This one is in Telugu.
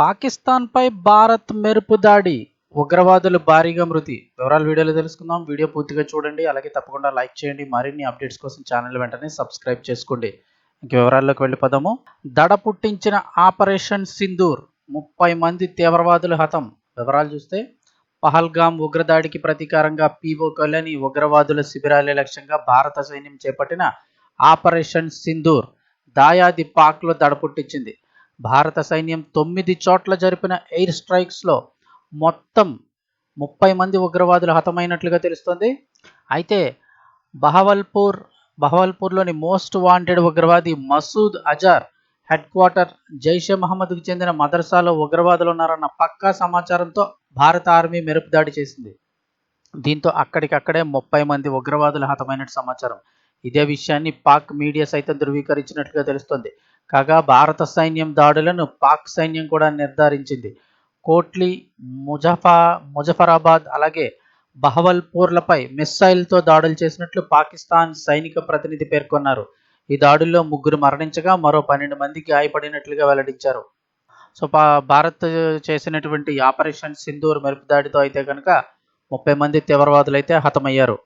పాకిస్తాన్పై భారత్ మెరుపు దాడి. ఉగ్రవాదులు భారీగా మృతి. వివరాలు వీడియోలో తెలుసుకుందాం. వీడియో పూర్తిగా చూడండి. అలాగే తప్పకుండా లైక్ చేయండి. మరిన్ని అప్డేట్స్ కోసం ఛానల్ వెంటనే సబ్స్క్రైబ్ చేసుకోండి. ఇంక వివరాల్లోకి వెళ్ళిపోదాము దడ పుట్టించిన ఆపరేషన్ సింధూర్. ముప్పై మంది తీవ్రవాదులు హతం. వివరాలు చూస్తే పహల్గామ్ ఉగ్రదాడికి ప్రతీకారంగా పీఓకోలని ఉగ్రవాదుల శిబిరాలే లక్ష్యంగా భారత సైన్యం చేపట్టిన ఆపరేషన్ సింధూర్. దాయాది పాక్లో దడ పుట్టించింది. భారత సైన్యం తొమ్మిది చోట్ల జరిపిన ఎయిర్ స్ట్రైక్స్లో మొత్తం ముప్పై మంది ఉగ్రవాదులు హతమైనట్లుగా తెలుస్తోంది. అయితే బహవల్పూర్ బహవల్పూర్లోని మోస్ట్ వాంటెడ్ ఉగ్రవాది మసూద్ అజార్ హెడ్ క్వార్టర్ జైషే మహమ్మద్కు చెందిన మదర్సాలో ఉగ్రవాదులు ఉన్నారన్న పక్కా సమాచారంతో భారత ఆర్మీ మెరుపు దాడి చేసింది. దీంతో అక్కడికక్కడే ముప్పై మంది ఉగ్రవాదులు హతమైనట్టు సమాచారం. ఇదే విషయాన్ని పాక్ మీడియా సైతం ధృవీకరించినట్లుగా తెలుస్తోంది. కాగా భారత సైన్యం దాడులను పాక్ సైన్యం కూడా నిర్ధారించింది. కోట్లీ ముజఫా ముజఫరాబాద్ అలాగే బహవల్పూర్లపై మిస్సైల్తో దాడులు చేసినట్లు పాకిస్తాన్ సైనిక ప్రతినిధి పేర్కొన్నారు. ఈ దాడుల్లో ముగ్గురు మరణించగా మరో పన్నెండు మంది గాయపడినట్లుగా వెల్లడించారు. సో పా భారత్ చేసినటువంటి ఆపరేషన్ సింధూర్ మెరుపు దాడితో అయితే కనుక ముప్పై మంది తీవ్రవాదులైతే హతమయ్యారు.